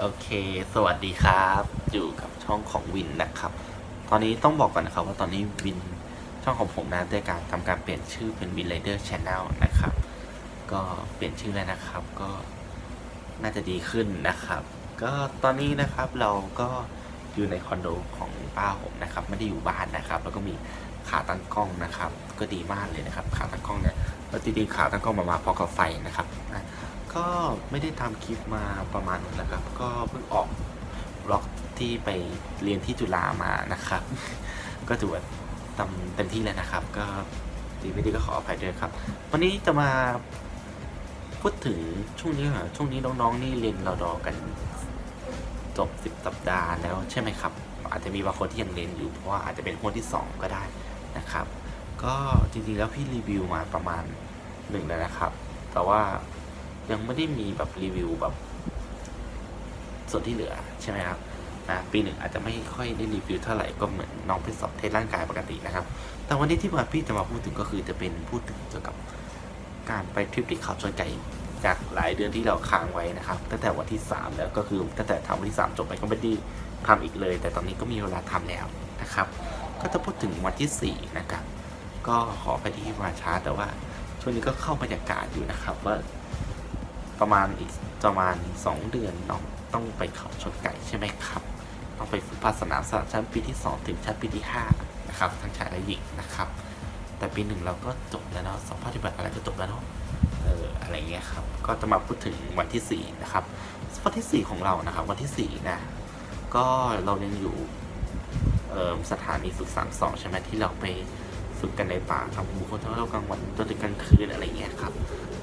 โอเค สวัสดีครับ อยู่กับช่องของวินนะครับ ตอนนี้ต้องบอกก่อนนะครับว่าตอนนี้วินช่องของผมนะได้การทำการเปลี่ยนชื่อเป็น Win Rider Channel นะครับ ก็เปลี่ยนชื่อแล้วนะครับ ก็น่าจะดีขึ้นนะครับ ก็ตอนนี้นะครับเราก็อยู่ในคอนโดของป้าผมนะครับ ไม่ได้อยู่บ้านนะครับ แล้วก็มีขาตั้งกล้องนะครับ ก็ดีมากเลยนะครับ ขาตั้งกล้องเนี่ยแล้วจริงๆขาตั้งกล้องมามาพอกับไฟนะครับอะ ก็ไม่ได้ทำคลิปมาประมาณนึงนะครับ ก็เพิ่งออกบล็อกที่ไปเรียนที่จุฬามานะครับ ก็ถือว่าทำเต็มที่แล้วนะครับ ก็ดีไม่ดีก็ขออภัยด้วยครับ วันนี้จะมาพูดถึงช่วงนี้เหรอช่วงนี้น้องๆนี่เรียนรอดอกันจบสิบสัปดาห์แล้วใช่ไหมครับ อาจจะมีบางคนที่ยังเรียนอยู่เพราะว่าอาจจะเป็นคนที่สองก็ได้นะครับ ก็จริงๆแล้วพี่รีวิวมาประมาณหนึ่งแล้วนะครับ แต่ว่า ยังไม่ได้มีแบบรีวิวแบบ ส่วนที่เหลือใช่ไหมครับนะปีหนึ่งอาจจะไม่ค่อยได้รีวิวเท่าไหร่ก็เหมือนน้องเป็นสอบเทสร่างกายปกตินะครับ แต่วันนี้ที่มาพี่จะมาพูดถึงก็คือจะเป็นพูดถึงเกี่ยวกับการไปทริปที่เขาชนไก่จากหลายเดือนที่เราค้างไว้นะครับ ตั้งแต่วันที่ 3 แล้วก็คือตั้งแต่ทำวันที่ 3 จบไปก็ไม่ได้ทำอีกเลย แต่ตอนนี้ก็มีเวลาทำแล้วนะครับ ก็จะพูดถึงวันที่ 4 นะครับ ก็ขอไปที่มาช้าแต่ว่าช่วงนี้ก็เข้าบรรยากาศอยู่นะครับ ว่า ประมาณอีกประมาณสองเดือนน้องต้องไปเขาชนไก่ใช่ไหมครับ ต้องไปฝึกภาสนามสชั้นปีที่สองถึงชั้นปีที่ห้านะครับทั้งชายและหญิงนะครับ แต่ปีหนึ่งเราก็จบแล้วเนาะสองภาคปฏิบัติอะไรก็จบแล้วเนาะเอออะไรเงี้ยครับก็จะมาพูดถึงวันที่สี่นะครับวันที่สี่ของเรานะครับ วันที่สี่นะ ก็เรายังอยู่เอ่อสถานีฝึกสามสองใช่ไหมที่เราไปฝึกกันในป่าทำบุคคลทั้งเรากลางวันจนถึงกลางคืนอะไรเงี้ยครับ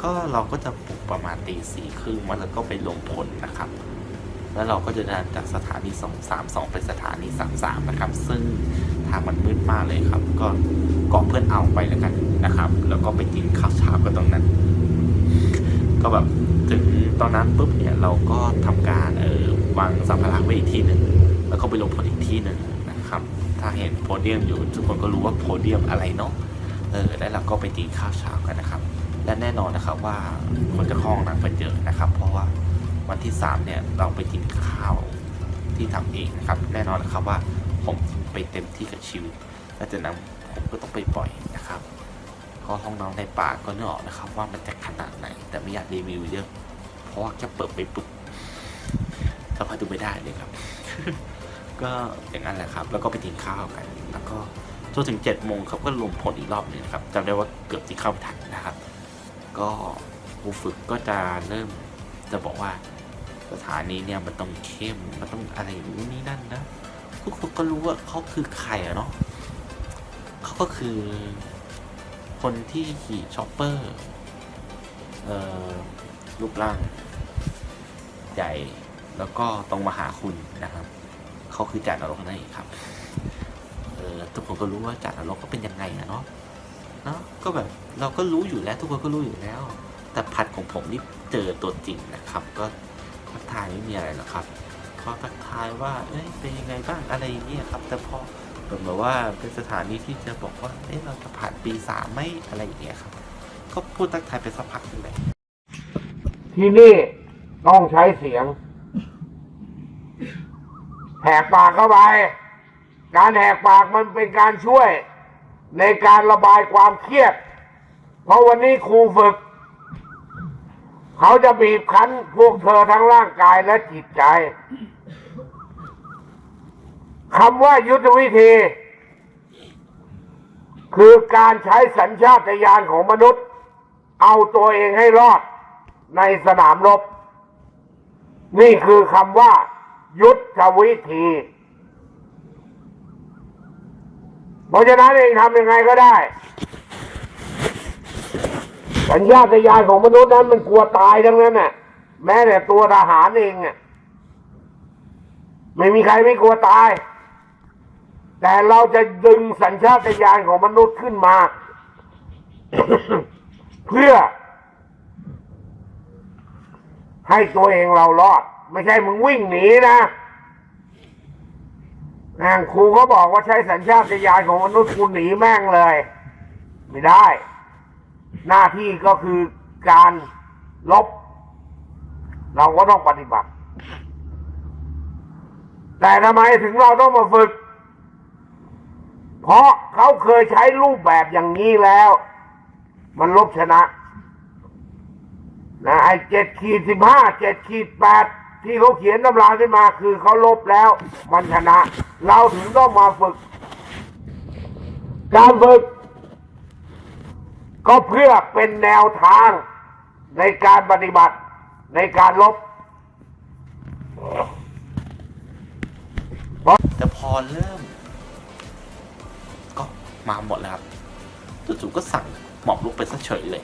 ก็เราก็จะปลุกประมาณตีสี่ครึ่งมาแล้วก็ไปลงพลนะครับ แล้วเราก็จะเดินจากสถานีสองสามสองไปสถานีสามสามนะครับ ซึ่งทางมันมืดมากเลยครับ ก็เกาะเพื่อนเอาไปแล้วกันนะครับ แล้วก็ไปกินข้าวเช้ากันตรงนั้น ก็แบบถึงตอนนั้นปุ๊บเนี่ยเราก็ทำการเออวางสัมภาระไว้อีกที่หนึ่งแล้วก็ไปลงพลอีกที่หนึ่งนะครับ ถ้าเห็นโพเดียมอยู่ทุกคนก็รู้ว่าโพเดียมอะไรเนาะเออแล้วเราก็ไปกินข้าวเช้ากันนะครับ และแน่นอนนะครับว่าคนจะคล้องนักไปเยอะนะครับ เพราะว่าวันที่สามเนี่ยเราไปกินข้าวที่ทำเองนะครับ แน่นอนนะครับว่าผมไปเต็มที่กับชีวิตและจากนั้นผมก็ต้องไปปล่อยนะครับก็ห้องนอนในป่าก็นึกออกนะครับ ว่ามันจะขนาดไหน แต่ไม่อยากรีวิวเยอะ เพราะว่าแค่เปิดไปปุ๊บสัมผัสดูไม่ได้เลยครับ ก็อย่างนั้นแหละครับ แล้วก็ไปกินข้าวกัน แล้วก็จนถึงเจ็ดโมงครับก็รวมผลอีกรอบหนึ่งครับจำได้ว่าเกือบที่เข้าทันนะครับ ก็ครูฝึกก็จะเริ่มจะบอกว่าสถานีเนี่ยมันต้องเข้มมันต้องอะไรนู่นนี่นั่นนะทุกคนก็รู้ว่าเขาคือใครอะเนาะเขาก็คือคนที่ขี่ช็อปเปอร์เอ่อรูปร่าง ใหญ่แล้วก็ตรงมาหาคุณนะครับเขาคือจ่านรกนั่นเองครับเออทุกคนก็รู้ว่าจ่านรกก็เป็นยังไงอะเนาะ เนาะก็แบบเราก็รู้อยู่แล้วทุกคนก็รู้อยู่แล้ว แต่พัดของผมนี่เจอตัวจริงนะครับ ก็ทักทายไม่มีอะไรหรอกครับก็ทักทายว่าเอ้ยเป็นยังไงบ้างอะไรอย่างเงี้ยครับ แต่พอเหมือนว่าเป็นสถานีที่จะบอกว่าเอ้ยเราจะผ่านปีสามไหม่อะไรอย่างเงี้ยครับก็พูดทักทายไปสักพักหนึงแหละที่นี่ต้องใช้เสียงแหกปากเข้าไป การแหกปากมันเป็นการช่วย ในการระบายความเครียด เพราะวันนี้ครูฝึก เขาจะบีบคั้นพวกเธอทั้งร่างกายและจิตใจคำว่ายุทธวิธี คือการใช้สัญชาตญาณของมนุษย์ เอาตัวเองให้รอดในสนามรบ นี่คือคำว่า ยุทธวิธี เพราะฉะนั้นเองทำยังไงก็ได้ สัญชาตญาณของมนุษย์นั้นมันกลัวตายทั้งนั้นน่ะ แม้แต่ตัวทหารเองอะไม่มีใครไม่กลัวตาย แต่เราจะดึงสัญชาตญาณของมนุษย์ขึ้นมา เพื่อ ให้ตัวเองเรารอด ไม่ใช่มึงวิ่งหนีนะ นางครูเขาบอกว่าใช้สัญชาตญาณของมนุษย์กูหนีแม่งเลย ไม่ได้ หน้าที่ก็คือการลบ เราก็ต้องปฏิบัติ แต่ทำไมถึงเราต้องมาฝึก เพราะเขาเคยใช้รูปแบบอย่างนี้แล้ว มันลบชนะนะไอ้เจ็ดขีดสิบห้าเจ็ดขีดแปด ที่เขาเขียนตำราขึ้นมาคือเขาลบแล้วมันชนะ เราถึงต้องมาฝึก การฝึก ก็เพื่อเป็นแนวทางในการปฏิบัติในการลบแต่พอเริ่ม ก็มาหมดแล้วครับจู่ๆก็สั่งหมอบลุกไปซะเฉยเลย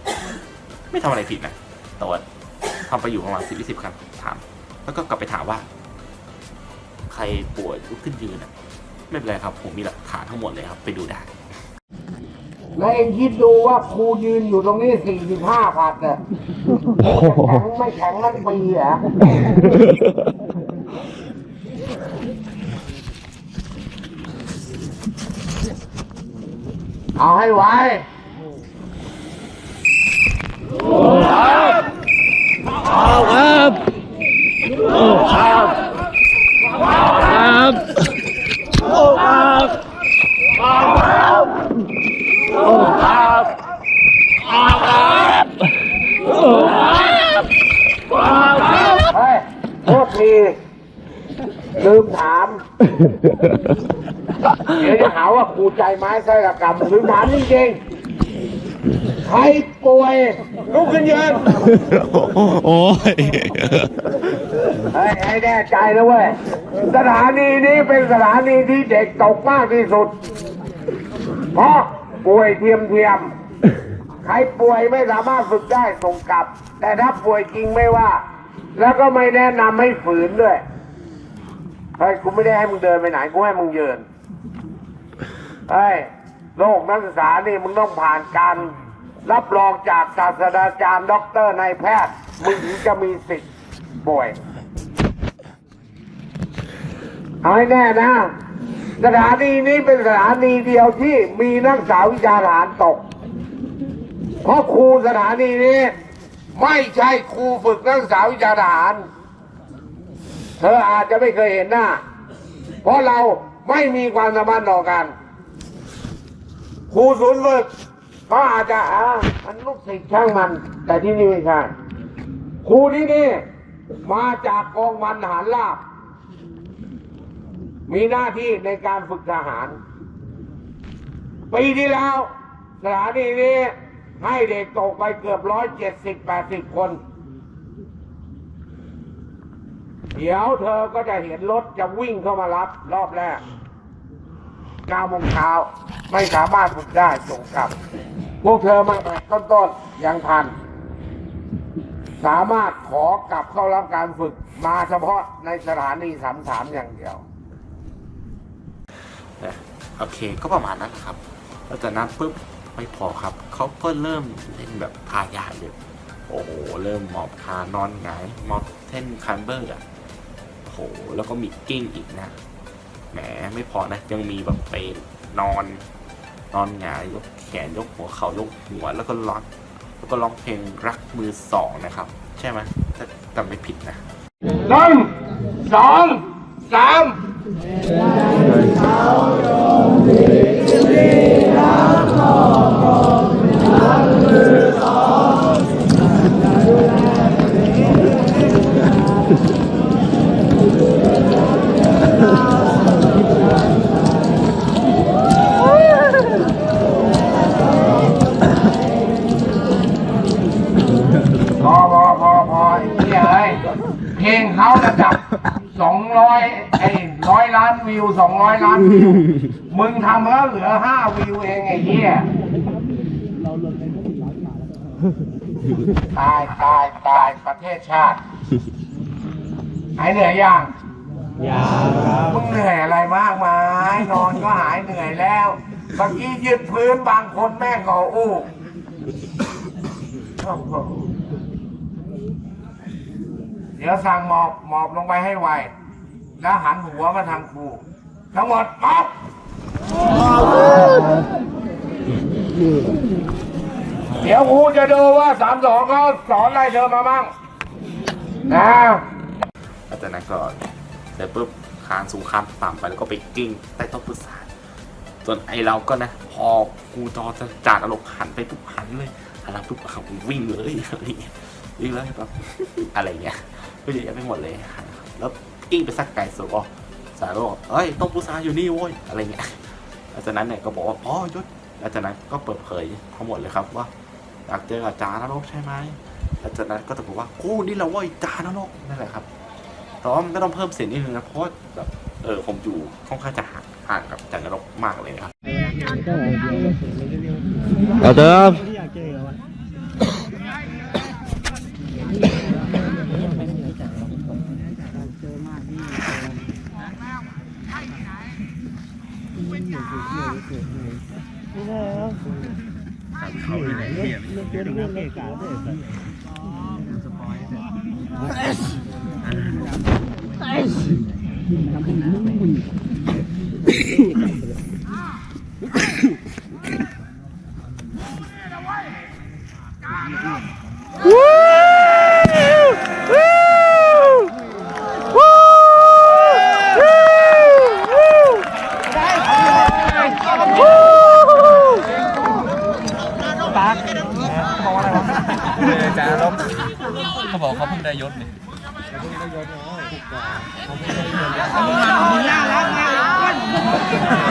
ไม่ทำอะไรผิดนะแต่ว่าทำไปอยู่ประมาณสิบยี่สิบครั้งถาม แล้วก็กลับไปถามว่า ใครป่วยลุกขึ้นยืนอะไม่เป็นไรครับ ผมมีหลักฐานทั้งหมดเลยครับ ไปดูได้ แล้วเองคิดดูว่าครูยืนอยู่ตรงนี้สี่สิบห้าผัดเนี่ยแข็งไม่แข็งนั่นปีเหรอเอาให้ไว เฮ้ยโทษทีลืมถาม เดี๋ยวจะหาว่าครูใจไม้ไส้ระกรรมลืมถามจริงๆ ใครป่วยลุกขึ้นยืนโอ้ยเฮ้ยให้แน่ใจนะเว้ย สถานีนี้เป็นสถานีที่เด็กตกมากที่สุด เพราะป่วยเทียมเทียมๆใครป่วยไม่สามารถฝึกได้ส่งกลับ แต่ถ้าป่วยจริงไม่ว่า แล้วก็ไม่แนะนำให้ฝืนด้วยเฮ้ยกูไม่ได้ให้มึงเดินไปไหน กูให้มึงยืนเฮ้ย โลกนักศึกษานี่มึงต้องผ่านการรับรองจากศาสตราจารย์ด็อกเตอร์นายแพทย์ มึงถึงจะมีสิทธิ์ป่วย เอาให้แน่นะ สถานีนี้เป็นสถานีเดียวที่มีนักศึกษาวิชาทหารตก เพราะครูสถานีนี้ ไม่ใช่ครูฝึกนักศึกษาวิชาทหาร เธออาจจะไม่เคยเห็นหน้า เพราะเราไม่มีความสามารถต่อกัน ครูศูนย์ฝึกก็อาจจะอ่ามันลูกศิษย์ช่างมัน แต่ที่นี่ไม่ใช่ครูที่นี่มาจากกองวันทหารราบ มีหน้าที่ในการฝึกทหารปีที่แล้วสถานีนี้ให้เด็กตกไปเกือบร้อยเจ็ดสิบแปดสิบคน เดี๋ยวเธอก็จะเห็นรถจะวิ่งเข้ามารับรอบแรก 9โมงเช้า ไม่สามารถฝึกได้ส่งกลับ พวกเธอมาแต่ต้นๆยังทัน สามารถขอกลับเข้ารับการฝึกมาเฉพาะในสถานีสามสามอย่างเดียวนะโอเคก็ประมาณนั้นนะครับแล้วจากนั้นปุ๊บไม่พอครับ เขาก็เริ่มเล่นแบบทายาเลยโอ้โหเริ่มหมอบคานอนหงายมอบเท่นคันเบอร์อะโอ้โหแล้วก็มีกิ้งอีกนะ แหมไม่พอนะ ยังมีแบบไปนอน นอนหงายยกแขนยกหัวเขายกหัวแล้วก็ร้องแล้วก็ร้องเพลงรักมือสองนะครับ ใช่ไหมถ้าจำไม่ผิดนะหนึ่งสองสาม ร้อยไอ้ร้อยล้านวิวสองร้อยล้านวิวมึงทำแล้วเหลือห้าวิวเองไอ้เหี้ยตายตายตายประเทศชาติหายเหนื่อยยังยังมึงเหนื่อยอะไรมากมายนอนก็หายเหนื่อยแล้วเมื่อกี้ยืดพื้นบางคนแม่งก็อู้เดี๋ยวสั่งหมอบหมอบลงไปให้ไว แล้วหันหัวมาทางครูทั้งหมดป๊อบเดี๋ยวครูจะดูว่าสามสองเขาสอนอะไรเธอมามั่งนะอาจารย์นั้นก็เสร็จปุ๊บคานสูงขามต่ำไปแล้วก็ไปกิ้งใต้ต้นพุทราส่วนไอเราก็นะ พอกูจอจะจานอารมณ์หันไปปุ๊บหันเลยหันหลังปุ๊บเขาวิ่งเลยอะไรเงี้ยวิ่งเลยแบบอะไรเงี้ยก็เยอะแยะไปหมดเลยแล้ว กิ้งไปสักไกลสุดก็สายก็บอกเอ้ยต้นพุทราอยู่นี่โว้ยอะไรเงี้ยหลังจากนั้นเนี่ยก็บอกว่าอ๋อยศหลังจากนั้นก็เปิดเผยทั้งหมดเลยครับว่าอยากเจอกับจานรกใช่ไหมหลังจากนั้นก็จะบอกว่ากูนี่แหละว่าจานรกนั่นแหละครับแต่ว่ามันก็ต้องเพิ่มเสียงนิดนึงนะเพราะแบบเออผมอยู่ค่อนข้างจะห่างห่างกับจานรกมากเลยนะครับ เอาเติมเขาบอกเขาเพิ่งได้ยศนี่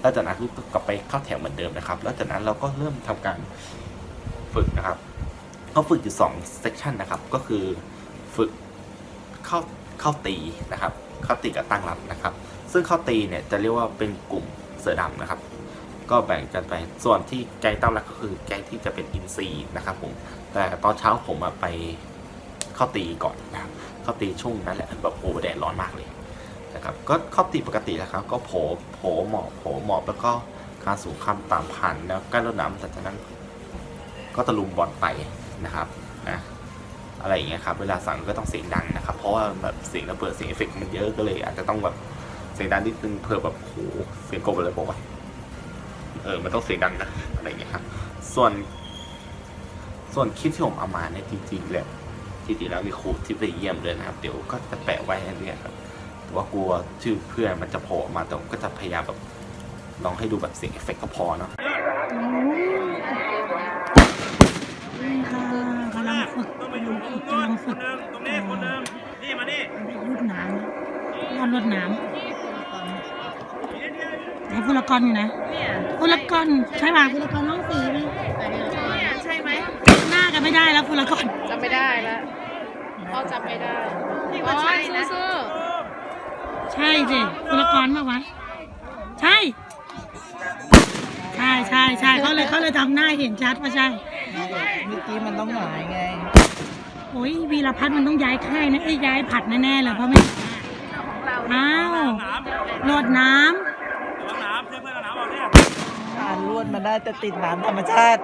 แล้วจากนั้นก็กลับไปเข้าแถวเหมือนเดิมนะครับ แล้วจากนั้นเราก็เริ่มทำการฝึกนะครับเขาฝึกอยู่สองเซสชันนะครับ ก็คือฝึกเข้าเข้าตีนะครับ เข้าตีกับตั้งรับนะครับ ซึ่งเข้าตีเนี่ยจะเรียกว่าเป็นกลุ่มเสือดำนะครับ ก็แบ่งกันไป ส่วนที่แก๊งตั้งรับก็คือแก๊งที่จะเป็นอินซีย์นะครับผม แต่ตอนเช้าผมมาไปเข้าตีก่อนนะครับเข้าตีช่วงนั้นแหละแบบโอ้แดดร้อนมากเลยนะครับ ก็เข้าตีปกติแล้วครับ ก็โผล่โผล่หมอบโผล่หมอบแล้วก็การสูงคำตามผ่านแล้วกั้นรถน้ำแต่จากนั้น ก็ตะลุมบอลไปนะครับนะอะไรอย่างเงี้ยครับ เวลาสั่งก็ต้องเสียงดังนะครับ เพราะว่าแบบเสียงระเบิดเสียงเอฟเฟกมันเยอะก็เลย อาจจะต้องแบบเสียงดังนิดนึงเพื่อแบบโหเสียงกบอะไรบอกว่าเออมันต้องเสียงดังนะอะไรอย่างเงี้ยครับ ส่วน ส่วนคลิปที่ผมเอามาเนี่ยจริงๆแล้วจริงๆแล้วมีครูที่ไปเยี่ยมเลยนะครับ เดี๋ยวก็จะแปะไว้ให้เรื่อยๆครับแต่ว่ากลัวชื่อเพื่อนมันจะโผล่ออกมาแต่ผมก็จะพยายามแบบลองให้ดูแบบเสียงเอฟเฟกต์ก็พอเนาะกำลังฝึกกำลังฝึกตรงนี้คนนึงนี่มานี่รดน้ำรอดรดน้ำไหนฟุลกรอยู่นะฟุลกรใช่ป่ะฟุลกรน้องสีนี่เนี่ยใช่ไหม หน้ากันไม่ได้แล้วฟุลกรจำไม่ได้แล้วเขาจำไม่ได้อ๋อใช่นะสู้ใช่สิฟุลกรมาวะใช่ ใช่ใช่ใช่เขาเลยเขาเลยทำหน้าเห็นชัดว่าใช่เมื่อกี้มันต้องหงายไงโอ้ยวีรพัฒน์มันต้องย้ายค่ายนะไอ้ยย้ายผัดแน่ๆเลยเพราะไม่อ้าวโหลดน้การลวดมันได้แต่ติดน้ำธรรมชาติ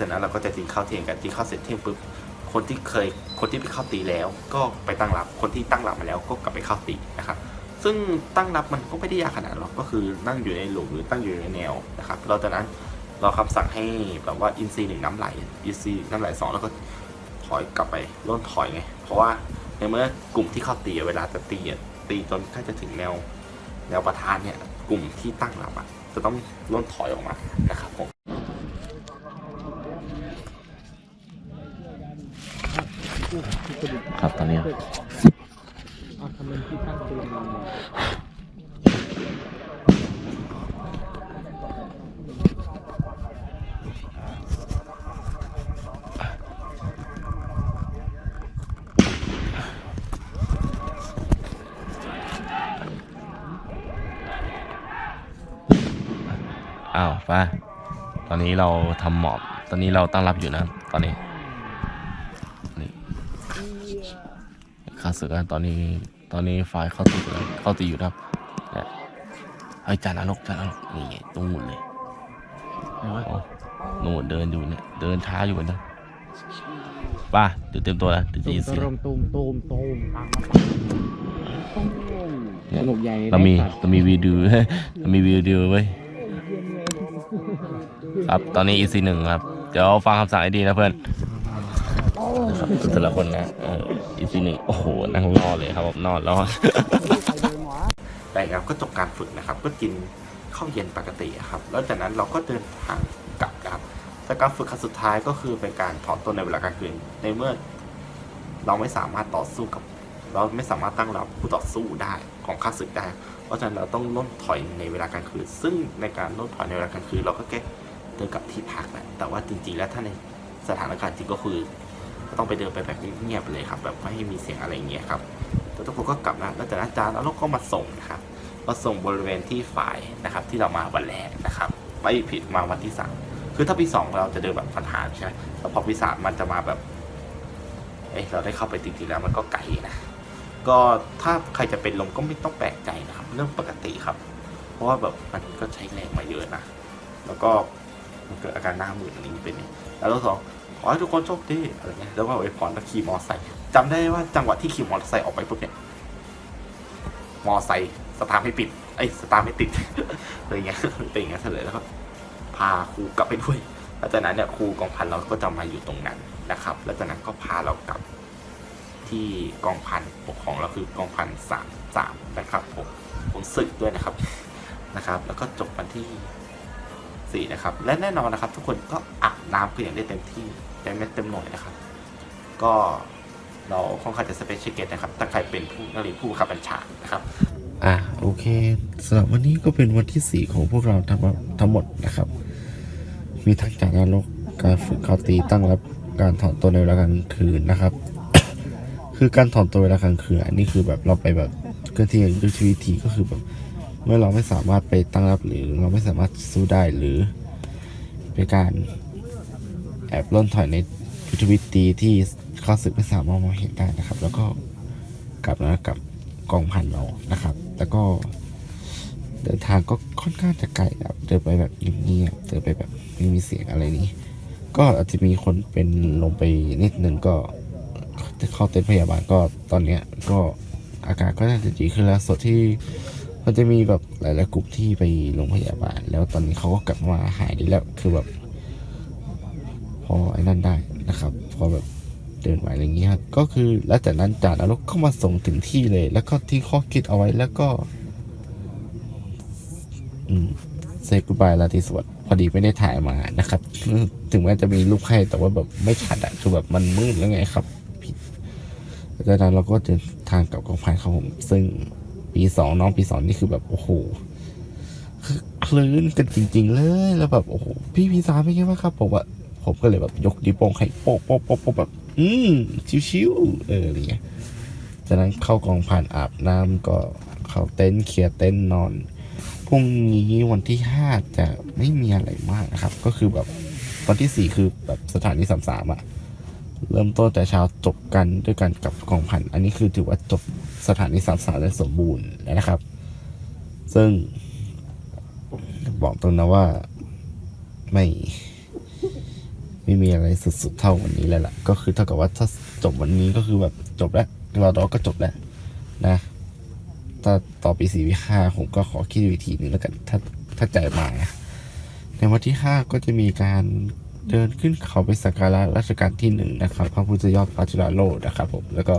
จากนั้นเราก็จะตีข้าวเทียงกันตีข้าวเสร็จเที่ยงปุ๊บคนที่เคยคนที่ไปเข้าตีแล้ว ก็ไปตั้งรับคนที่ตั้งรับมาแล้วก็กลับไปเข้าตีนะครับซึ่งตั้งรับมันก็ไม่ได้ยากขนาดหรอกก็คือนั่งอยู่ในหลุมหรือตั้งอยู่ในแนวนะครับเราจากนั้นเราคำสั่งให้แบบว่าอินซีหนึ่งน้ำไหลอินซีน้ำไหลสองแล้วก็ถอยกลับไปร่นถอยไงเพราะว่าในเมื่อกลุ่มที่เข้าตีเวลาจะตีตีจนใกล้จะถึงแนวแนวประธานเนี่ยกลุ่มที่ตั้งรับอะจะต้องล่นถอยออกมานะครับผม ครับตอนนี้อ้าวฟ้าตอนนี้เราทำหมอบ ตอนนี้เราตั้งรับอยู่นะ ตอนนี้ ข้าศึกอะตอนนี้ตอนนี้ฝ่ายเข้าตีอยู่แล้วเข้าตีอยู่นะครับเนี่ยเฮ้ยจานนรกจานนรกนี่ไงตรงหุ่นเลยโอ้หนูนเดินอยู่เนี่ยเดินช้าอยู่เหมือนกันป้าเดี๋ยวเตรียมตัวนะเดี๋ยวจะยินเสียงตูมตูมตูมตามมาเนี่ยสนุกใหญ่เรามีได้สัตว์เรามีวิดีโอเรามีวิดีโอไว้ยครับตอนนี้ EC หนึ่งครับ เดี๋ยวฟังคำสั่งให้ดีนะเพื่อนนะครับ แต่ละคนนะออ EC หนึ่งโอ้โหนั่งรอเลยครับผมนอนแล้วแต่ครับก็จบการฝึกนะครับ ก็กินข้าวเย็นปกติครับ แล้วจากนั้นเราก็เดินทางกลับครับแต่การฝึกครั้งสุดท้ายก็คือเป็นการถอนตัวในเวลากลางคืนในเมื่อ เราไม่สามารถต่อสู้กับ เราไม่สามารถตั้งรับผู้ต่อสู้ได้ของข้าศึกได้ เพราะฉะนั้นเราต้องล่นถอยในเวลากลางคืน ซึ่งในการล่นถอยในเวลากลางคืนเราก็แค่เดินกลับที่พักแหละแต่ว่าจริงๆแล้วถ้าในสถานการณ์จริงก็คือ ก็ต้องไปเดินไปแบบเงียบๆเลยครับ แบบไม่ให้มีเสียงอะไรอย่างเงี้ยครับแต่ทุกคนก็กลับนะแล้วจากนั้นอาจารย์แล้วเราก็มาส่งนะครับมาส่งบริเวณที่ฝ่ายนะครับ ที่เรามาวันแรกนะครับไม่ผิดมาวันที่สามคือถ้าปีสองเราจะเดินแบบผ่านๆใช่ไหมแต่พอปีสามมันจะมาแบบเอ้ยเราได้เข้าไปจริงๆแล้วมันก็ไกลนะก็ถ้าใครจะเป็นลมก็ไม่ต้องแปลกใจนะครับ เรื่องปกติครับ เพราะว่าแบบมันก็ใช้แรงมาเยอะนะ แล้วก็มันเกิดอาการหน้ามืดอะไรอย่างนี้เป็นแล้วสอง ขอให้ทุกคนโชคดีอะไรเงี้ยแล้วก็อวยพรแล้วขี่มอไซค์จำได้ว่าจังหวะที่ขี่มอเตอร์ไซค์ออกไปปุ๊บเนี่ยมอไซค์สตาร์ทไม่ปิดไอ้สตาร์ทไม่ติดอะไรเงี้ยเป็นอย่างเงี้ยเฉลยแล้วก็พาครูกลับไปด้วยแล้วจากนั้นเนี่ยครูกองพันเราก็จะมาอยู่ตรงนั้นนะครับแล้วจากนั้นก็พาเรากลับที่กองพันปกของเราคือกองพันสามสามนะครับผมผมศึกด้วยนะครับนะครับ แล้วก็จบวันที่สี่นะครับ และแน่นอนนะครับ ทุกคนก็อาบน้ำเพื่ออย่างได้เต็มที่ เต็มเม็ดเต็มหน่วยนะครับ ก็เราค่อนข้างจะสเปเชียลเกตนะครับถ้าใครเป็นผู้นักเรียนผู้บับบัญชานะครับ อะโอเคสำหรับวันนี้ก็เป็นวันที่สี่ของพวกเราทั้งหมดทั้งหมดนะครับ มีทั้งจาการลกการฝึกเขาตีตั้งรับการถอนตัวในเวลากลางคืนนะครับ คือการถอนตัวเวลากลางคืนอันนี้คือแบบเราไปแบบเคลื่อนที่ด้วยวิธีก็คือแบบเมื่อเราไม่สามารถไปตั้งรับหรือเราไม่สามารถสู้ได้หรือเป็นการ แอบล่นถอยในยุทธวิธีที่ข้าศึกไม่สามารถมองเห็นได้นะครับ แล้วก็กลับนะกับกองพันเรานะครับ แล้วก็เดินทางก็ค่อนข้างจะไกลครับเดินไปแบบเงียบๆเดินไปแบบไม่มีเสียงอะไรนี้ ก็อาจจะมีคนเป็นลงไปนิดนึงก็เข้าเต็นท์พยาบาลก็ตอนเนี้ยก็อาการก็น่าจะดีขึ้นแล้วส่วนที่มันจะมีแบบหลายๆกลุ่มที่ไปโรงพยาบาล แล้วตอนนี้เขาก็กลับมาหายดีแล้วคือแบบ อไอ้นั่นได้นะครับ พอแบบเดินไหวอะไรเงี้ยครับก็คือแล้วจากนั้นจานรกก็มาส่งถึงที่เลย แล้วก็ที่ข้อคิดเอาไว้แล้วก็ อืมเซกุบายลาติสวัสดพอดีไม่ได้ถ่ายมานะครับ ถึงแม้จะมีรูปให้แต่ว่าแบบไม่ชัดอะคือแบบมันมืดแล้วไงครับจากนั้นเราก็เดินทางกลับกองพันครับผม ซึ่งปีสองน้องปีสองนี่คือแบบโอ้โหคือคลื่นกันจริง ๆ เลย แล้วแบบโอ้โหพี่ปีสามเป็นไงบ้างครับผมอะ ผมก็เลยแบบยกดีวโป้งให้โป๊ะโป๊ะโป๊ะโป๊ะแบบ อืมชิวๆเอออะไรเงี้ยจากนั้นเข้ากองพันอาบน้ำก็เข้าเต็นท์เคลียร์เต็นท์นอนพรุ่งนี้วันที่ห้าจะไม่มีอะไรมากนะครับ ก็คือแบบวันที่สี่คือแบบสถานีสามสามอะเริ่มต้นแต่เช้าจบกันด้วยกันกับกองพัน อันนี้คือถือว่าจบสถานีสามสามได้สมบูรณ์แล้วนะครับ ซึ่งบอกตรงนะว่าไม่ ไม่มีอะไรสุดๆเท่าวันนี้แล้วล่ะ ก็คือเท่ากับว่าถ้าจบวันนี้ก็คือแบบจบแล้วเราดอก็จบแล้วนะถ้าต่อปีสี่วิห้าผมก็ขอคิดวิธีหนึ่งแล้วกันถ้าถ้าใจมาในวันที่ห้าก็จะมีการเดินขึ้นเขาไปสักการะรัชกาลที่หนึ่งนะครับ พระพุทธยอดฟ้าจุฬาโลกนะครับ ผมแล้วก็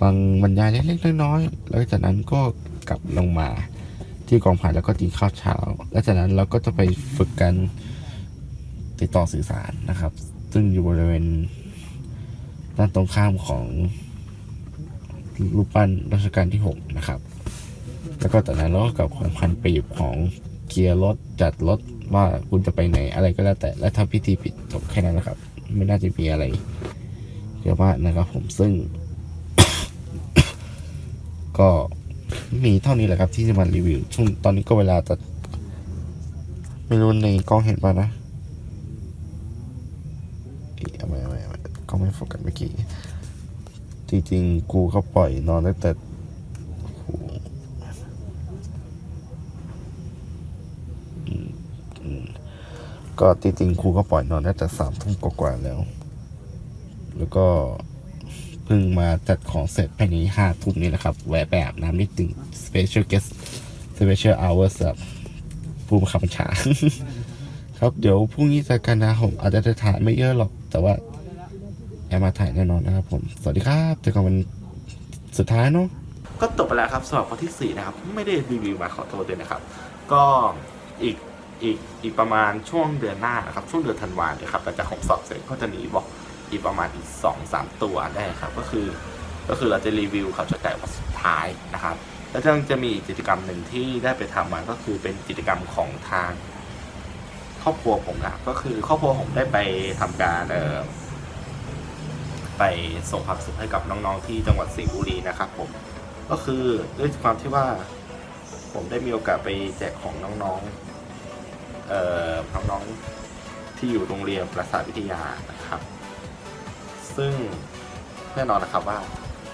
ฟังบรรยายเล็กๆน้อยๆแล้วจากนั้นก็กลับลงมาที่กองผ่านแล้วก็กินข้าวเช้า และจากนั้นเราก็จะไปฝึกกัน ติดต่อสื่อสารนะครับ ซึ่งอยู่บริเวณด้านตรงข้ามของรูปปั้นรัชกาลที่หกนะครับ แล้วก็จากนั้นเราก็กับของพันปีบของเกียร์รถจัดรถว่าคุณจะไปไหนอะไรก็แล้วแต่ และทำพิธีปิดจบแค่นั้นนะครับ ไม่น่าจะมีอะไรเยอะมากนะครับ ผมซึ่ง ก็มีเท่านี้แหละครับที่จะมารีวิวช่วงตอนนี้ก็เวลาแต่ไม่รู้ในกล้องเห็นป่ะนะเอ๊ะเอาไม่เอาไม่เอา ไม่กล้องไม่โฟกัสเมื่อกี้จริงๆกูก็ปล่อยนอนตั้แต่ก็จริงๆครูก็ปล่อยนอนตั้แต่สามทุ่มกว่าแล้ว แล้วก็เพิ่งมาจัดของเสร็จภายในห้าทุ่มนี้นะครับ แวะไปอาบน้ำนิดนึง special guest special hours สำหรับผู้บังคับบัญชา ครับเดี๋ยวพรุ่งนี้จอกันนะผมอาจจะถ่ายไม่เยอะหรอก แต่ว่า แอมมาถ่ายแน่นอนนะครับผมสวัสดีครับเจอกันวันสุดท้ายเนาะก็จบไปแล้วครับสำหรับข้อที่4นะครับไม่ได้รีวิวมาขอโทษด้วยนะครับ ก็อีกอีกอีกประมาณช่วงเดือนหน้านะครับช่วงเดือนธันวาคมนะครับหลังจากผมสอบเสร็จก็จะมีบอกอีกประมาณอีกสองสามตัวได้ครับ ก็คือก็คือเราจะรีวิวเขาจะไก่วันสุดท้ายนะครับ แล้วยังจะมีกิจกรรมหนึ่งที่ได้ไปทำมาก็คือเป็นกิจกรรมของทางครอบครัวผมนะก็คือครอบครัวผมได้ไปทำการเอ่อ ไปส่งความสุขให้กับน้องๆที่จังหวัดสิงห์บุรีนะครับผมก็คือด้วยความที่ว่าผมได้มีโอกาสไปแจกของน้องๆเอ่อน้องๆที่อยู่โรงเรียนประสาทวิทยานะครับ ซึ่งแน่นอนนะครับว่า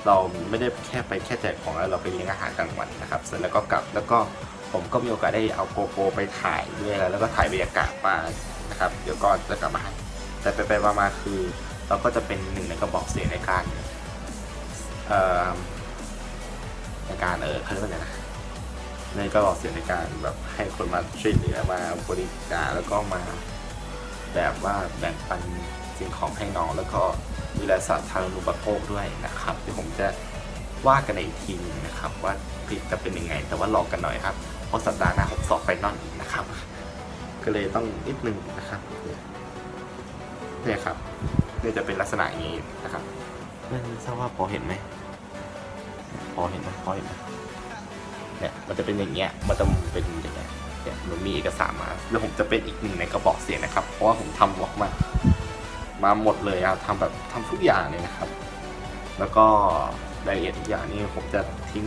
เราไม่ได้แค่ไปแค่แจกของแล้วเราไปเลี้ยงอาหารกลางวันนะครับ เสร็จแล้วก็กลับแล้วก็ผมก็มีโอกาสได้เอาโกโปรไปถ่ายด้วยแล้วแล้วก็ถ่ายบรรยากาศมานะครับ เดี๋ยวก็จะกลับมาแต่ไปไปๆมาๆคือ เราก็จะเป็นหนึ่งในกระบอกเสียงในการเอ่อในการเออเขาเรียกว่าไงนะในก็บอกเสียงในการแบบให้คนมาช่วยเหลือมาบริการแล้วก็มาแบบว่าแบ่งปันสิ่งของให้น้องแล้วก็ดูแลสัตว์ทางนุปโภคด้วยนะครับที่ผมจะว่ากันในอีกทีนึงนะครับ ว่าผิดจะเป็นยังไง แต่ว่าหลอกกันหน่อยครับ เพราะสัปดาห์หน้าผมสอบไฟนอลอีกนะครับ ก็เลยต้องนิดนึงนะครับเนี่ยครับ เนี่ยจะเป็นลักษณะอย่างนี้นะครับไม่ทราบว่าพอเห็นไหมพอเห็นไหมพอเห็นไหมเนี่ยมันจะเป็นอย่างเงี้ยมันจะเป็นอย่างเงี้ยเนี่ยมันมีเอกสารมาแล้วผมจะเป็นอีกหนึ่งในกระบอกเสียงนะครับ เพราะว่าผมทำบล็อกมามาหมดเลยอะทำแบบทำทุกอย่างเลยนะครับ แล้วก็รายละเอียดทุกอย่างนี่ผมจะทิ้ง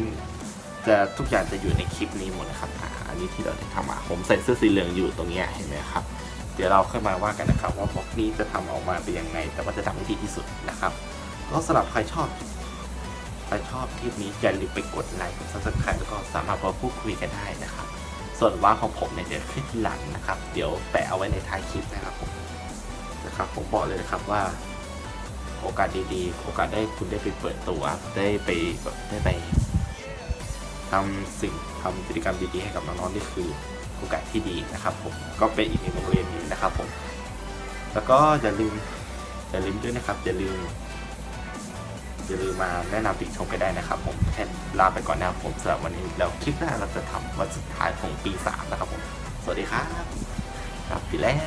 จะทุกอย่างจะอยู่ในคลิปนี้หมดนะครับอันนี้ที่เราได้ทำมาผมใส่เสื้อสีเหลืองอยู่ตรงเนี้ยเห็นไหมครับ ดี๋ยวเราค่อยมาว่ากันนะครับ ว่าบล็อกนี้จะทำออกมาเป็นยังไง แต่ว่าจะทำให้ดีที่สุดนะครับก็สำหรับใครชอบถ้าชอบคลิปนี้อย่าลืมไปกดไลค์กด subscribe แล้วก็สามารถมาพูดคุยกันได้นะครับ ส่วนว่าของผมเนี่ยเดี๋ยวขึ้นทีหลังนะครับ เดี๋ยวแปะเอาไว้ในท้ายคลิปนะครับผมนะครับผมบอกเลยนะครับว่า โอกาสดีๆ โอกาสได้คุณได้ไปเปิดตัวได้ไปแบบได้ไปทำสิ่งทำกิจกรรมดีๆให้กับน้องๆนี่คือ โอกาสที่ดีนะครับผมก็เป็นอีกหนึ่งโรงเรียนนี้นะครับผมแล้วก็อย่าลืมอย่าลืมด้วยนะครับอย่าลืมอย่าลืมมาแนะนำติชมกันได้นะครับ ผมแค่ลาไปก่อนนะครับผมสำหรับวันนี้แล้วคลิปหน้าเราจะทำวันสุดท้ายของปี3นะครับผมสวัสดีครับครับปีแล้ว